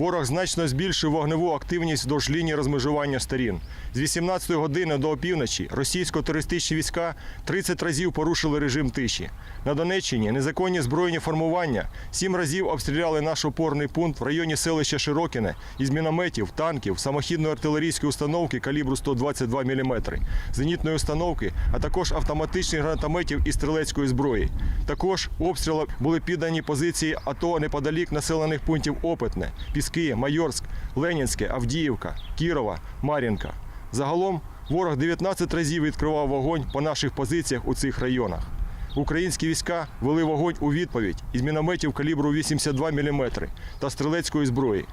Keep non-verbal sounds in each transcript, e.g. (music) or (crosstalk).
Ворог значно збільшив вогневу активність вдовж лінії розмежування сторін. З 18 години до опівночі російсько-терористичні війська 30 разів порушили режим тиші. На Донеччині незаконні збройні формування сім разів обстріляли наш опорний пункт в районі селища Широкіне із мінометів, танків, самохідної артилерійської установки калібру 122 мм, зенітної установки, а також автоматичних гранатометів і стрілецької зброї. Також обстрілам були піддані позиції АТО неподалік населених пунктів Опитне, Піски, Майорськ, Ленінське, Авдіївка, Кірова, Мар'їнка. Загалом ворог 19 разів відкривав вогонь по наших позиціях у цих районах. Українські війська вели вогонь у відповідь із мінометів калібру 82 мм та стрілецької зброї.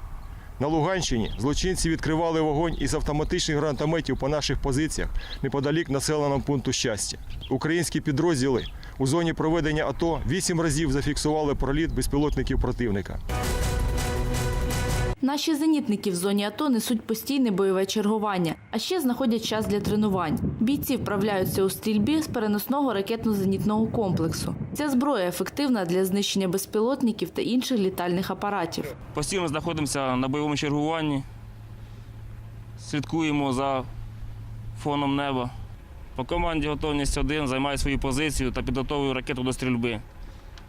На Луганщині злочинці відкривали вогонь із автоматичних гранатометів по наших позиціях неподалік населеного пункту щастя. Українські підрозділи у зоні проведення АТО вісім разів зафіксували проліт безпілотників противника. Наші зенітники в зоні АТО несуть постійне бойове чергування, а ще знаходять час для тренувань. Бійці вправляються у стрільбі з переносного ракетно-зенітного комплексу. Ця зброя ефективна для знищення безпілотників та інших літальних апаратів. Постійно знаходимося на бойовому чергуванні, слідкуємо за фоном неба. По команді готовність 1 займаю свою позицію та підготовую ракету до стрільби.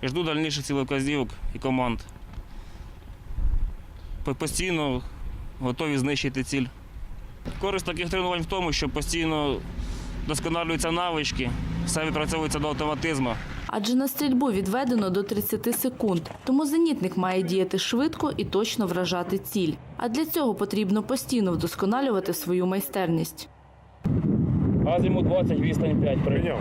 І жду дальніших цілоказівок і команд. По- Постійно готові знищити ціль. Користь таких тренувань в тому, що постійно досконалюються навички, все відпрацьовується до автоматизму. Адже на стрільбу відведено до 30 секунд, тому зенітник має діяти швидко і точно вражати ціль. А для цього потрібно постійно вдосконалювати свою майстерність. Азіму 20, відстань 5. Прийняв.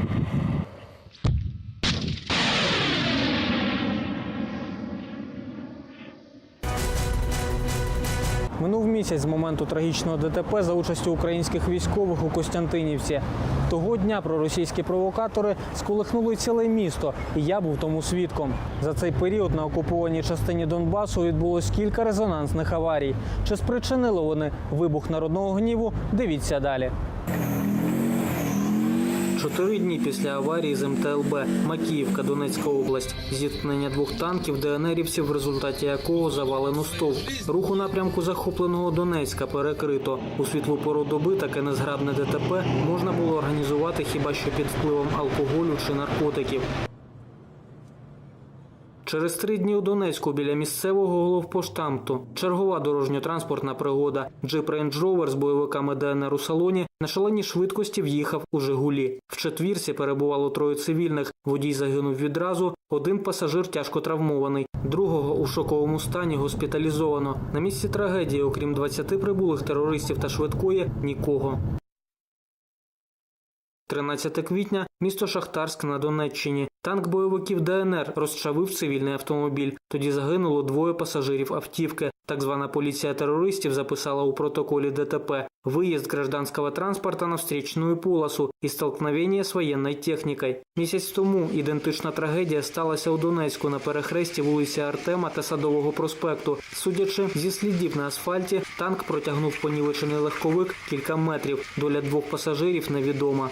Минув місяць з моменту трагічного ДТП за участю українських військових у Костянтинівці. Того дня проросійські провокатори сколихнули ціле місто, і я був тому свідком. За цей період на окупованій частині Донбасу відбулось кілька резонансних аварій. Чи спричинили вони вибух народного гніву? Дивіться далі. Чотири дні після аварії з МТЛБ Макіївка, Донецька область. Зіткнення двох танків ДНРівців, в результаті якого завалено стовп. Рух у напрямку захопленого Донецька перекрито. У світлу пору доби таке незграбне ДТП можна було організувати хіба що під впливом алкоголю чи наркотиків. Через три дні у Донецьку біля місцевого головпоштамту чергова дорожньо-транспортна пригода. Джип Range Rover з бойовиками ДНР у салоні на шаленій швидкості в'їхав у Жигулі. В четвірці перебувало троє цивільних. Водій загинув відразу. Один пасажир тяжко травмований. Другого у шоковому стані госпіталізовано. На місці трагедії, окрім 20 прибулих терористів та швидкої, нікого. 13 квітня, місто Шахтарськ на Донеччині. Танк бойовиків ДНР розчавив цивільний автомобіль. Тоді загинуло двоє пасажирів автівки. Так звана поліція терористів записала у протоколі ДТП виїзд гражданского транспорта на встречную полосу і столкновення з воєнною технікою. Місяць тому ідентична трагедія сталася у Донецьку на перехресті вулиці Артема та Садового проспекту. Судячи зі слідів на асфальті, танк протягнув понівечений легковик кілька метрів. Доля двох пасажирів невідома.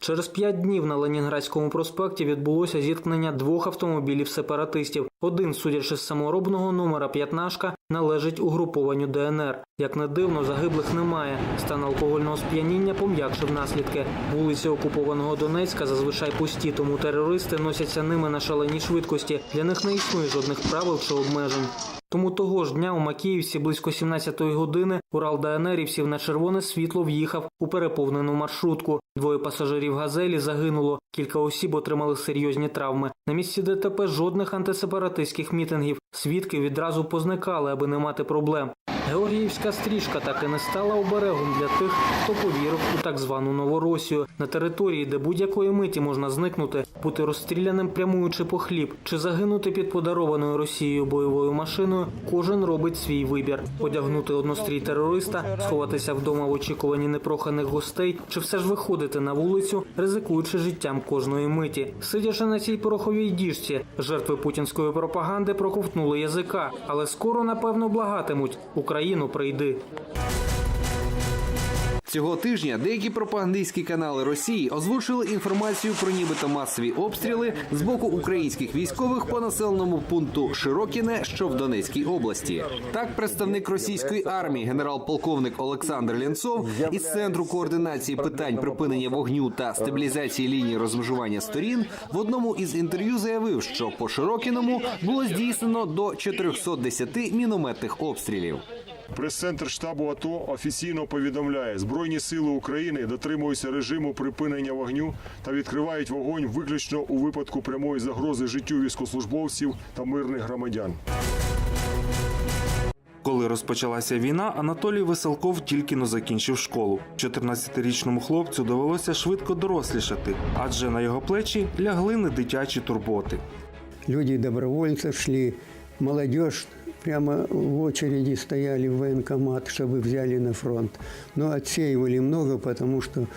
Через п'ять днів на Ленінградському проспекті відбулося зіткнення двох автомобілів сепаратистів. Один, судячи з саморобного номера п'ятнашка, належить угрупованню ДНР. Як не дивно, загиблих немає. Стан алкогольного сп'яніння пом'якшив наслідки. Вулиці окупованого Донецька зазвичай пусті, тому терористи носяться ними на шаленій швидкості. Для них не існує жодних правил чи обмежень. Тому того ж дня у Макіївці близько 17-ї години Урал ДНРівців на червоне світло в'їхав у переповнену маршрутку. Двоє пасажирів газелі загинуло. Кілька осіб отримали серйозні травми. На місці ДТП жодних антисепаратистських мітингів. Свідки відразу позникали, аби не мати проблем. Георгіївська стрічка так і не стала оберегом для тих, хто повірив у так звану Новоросію на території, де будь-якої миті можна зникнути, бути розстріляним прямуючи по хліб чи загинути під подарованою Росією бойовою машиною. Кожен робить свій вибір: одягнути однострій терориста, сховатися вдома в очікуванні непроханих гостей, чи все ж виходити на вулицю, ризикуючи життям кожної миті. Сидячи на цій пороховій діжці, жертви путінської пропаганди проковтнули язика, але скоро напевно благатимуть Україну прийди. Цього тижня деякі пропагандистські канали Росії озвучили інформацію про нібито масові обстріли з боку українських військових по населеному пункту Широкіне, що в Донецькій області. Так, представник російської армії, генерал-полковник Олександр Лінцов із центру координації питань припинення вогню та стабілізації лінії розмежування сторін в одному із інтерв'ю заявив, що по Широкіному було здійснено до 410 мінометних обстрілів. Прес-центр штабу АТО офіційно повідомляє, Збройні сили України дотримуються режиму припинення вогню та відкривають вогонь виключно у випадку прямої загрози життю військовослужбовців та мирних громадян. Коли розпочалася війна, Анатолій Веселков тільки но закінчив школу. 14-річному хлопцю довелося швидко дорослішати, адже на його плечі лягли не дитячі турботи. Люди добровольцы шли, молодежь прямо в очереди стояли в военкомат, чтобы взяли на фронт. Но отсеивали много, потому что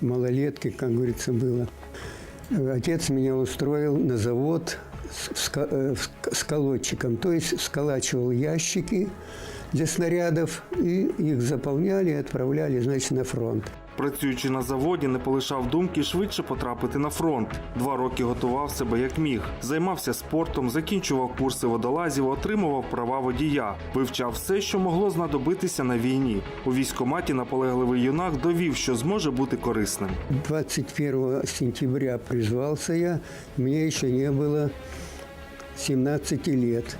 малолетки, как говорится, было. Э, Отец меня устроил на завод с, ска- э, с- с колодчиком, то есть сколачивал ящики для снарядов и их заполняли и отправляли, значит, на фронт. Працюючи на заводі, не полишав думки швидше потрапити на фронт. Два роки готував себе як міг, займався спортом, закінчував курси водолазів, отримував права водія, вивчав все, що могло знадобитися на війні. У військкоматі наполегливий юнак довів, що зможе бути корисним. 21 сентября призвался я, мне еще не было 17 лет.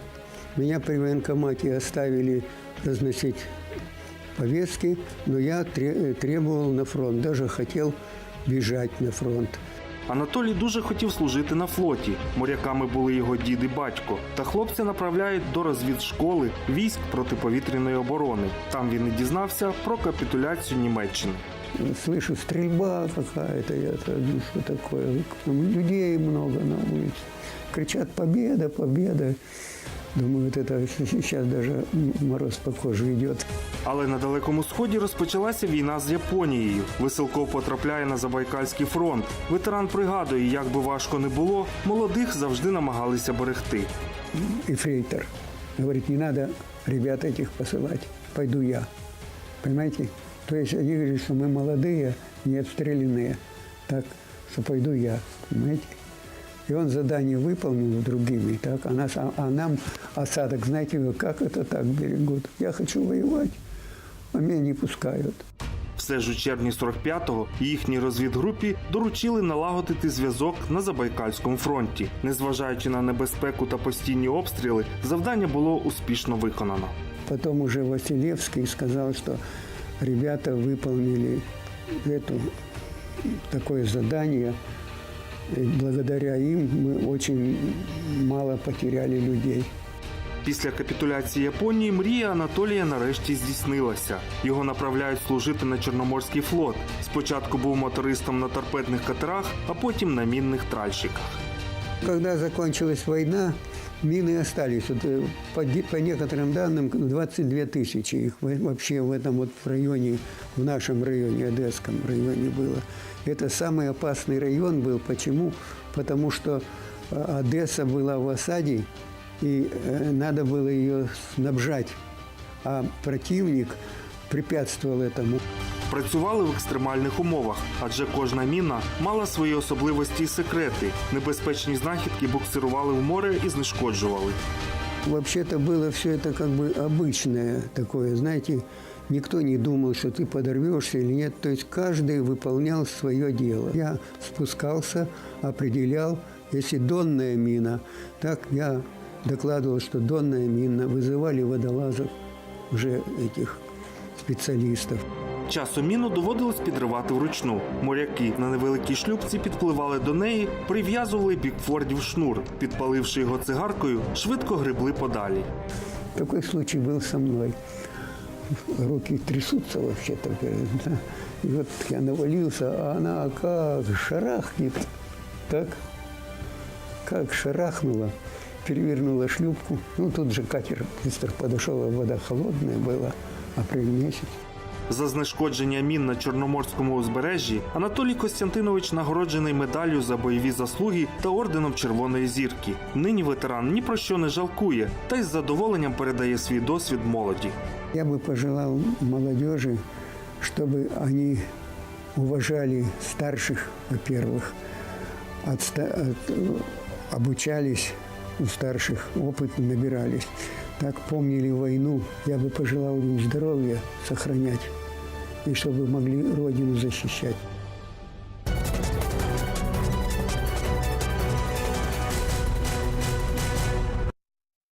Меня при военкомате оставили разносить повестки, но я требовал на фронт, даже хотел бежать на фронт. Анатолій дуже хотів служити на флоті. Моряками були його дід і батько. Та хлопця направляють до розвідшколи військ протиповітряної оборони. Там він і дізнався про капітуляцію Німеччини. Слышу, стрельба какая-то, я ну, что такое, людей много на улице. Кричат «Победа, победа!» Думаю, вот это (laughs) сейчас даже мороз по коже идет. Але на далекому сході розпочалася війна з Японією. Веселков потрапляє на Забайкальський фронт. Ветеран пригадує, як би важко не було, молодих завжди намагалися берегти. Ефрейтор говорит, не надо ребят этих посылать, пойду я. Понимаете? То есть они говорят, что мы молодые, не обстрелянные, так что пойду я, понимаете? И он задание выполнил другими, так, а, нас, а, а нам осадок, знаете, вы, как это так берегут? Я хочу воевать, а меня не пускают. Все ж у червні 45-го їхній розвідгрупі доручили налагодити зв'язок на Забайкальському фронті. Незважаючи на небезпеку та постійні обстріли, завдання було успішно виконано. Потом уже Василевский сказал, что ребята выполнили эту, такое задание. Благодаря им мы очень мало потеряли людей. Після капітуляції Японії мрія Анатолія нарешті здійснилася. Його направляють служити на Чорноморський флот. Спочатку був мотористом на торпедних катерах, а потім на мінних тральщиках. Когда закончилась война, мины остались. Вот, э, по, де- по некоторым данным, 22 тысячи их во- вообще в этом вот районе, в нашем районе, Одесском районе было. Это самый опасный район был. Почему? Потому что э, Одесса была в осаде, и э, надо было ее снабжать. А противник препятствовал этому. Працювали в екстремальних умовах, адже кожна міна мала свої особливості і секрети. Небезпечні знахідки буксирували в море і знешкоджували. Вообще-то было все это как бы обычное такое, знаете, никто не думал, что ты подорвешься или нет. То есть каждый выполнял свое дело. Я спускался, определял, если донная мина, так я докладывал, что донная мина, вызывали водолазов, уже этих специалистов. Часом міну доводилось підривати вручну. Моряки на невеликій шлюпці підпливали до неї, прив'язували бікфордів шнур. Підпаливши його цигаркою, швидко гребли подалі. Такой случай был со мной. Руки трясутся вообще-то. говорят, да. И вот я навалился, а она как шарахнет. Так, как шарахнула, перевернула шлюпку. Ну, тут же катер быстро подошел, а вода холодная была, апрель месяц. За знешкодження мін на Чорноморському узбережжі Анатолій Костянтинович нагороджений медаллю за бойові заслуги та орденом Червоної зірки. Нині ветеран ні про що не жалкує та із задоволенням передає свій досвід молоді. Я бы пожелал молодежи чтобы они уважали старших, во-первых, отста- от- э, обучались у старших, опыт набирались. Так помнили войну. Я бы пожелал им здоровья сохранять и чтобы могли Родину защищать.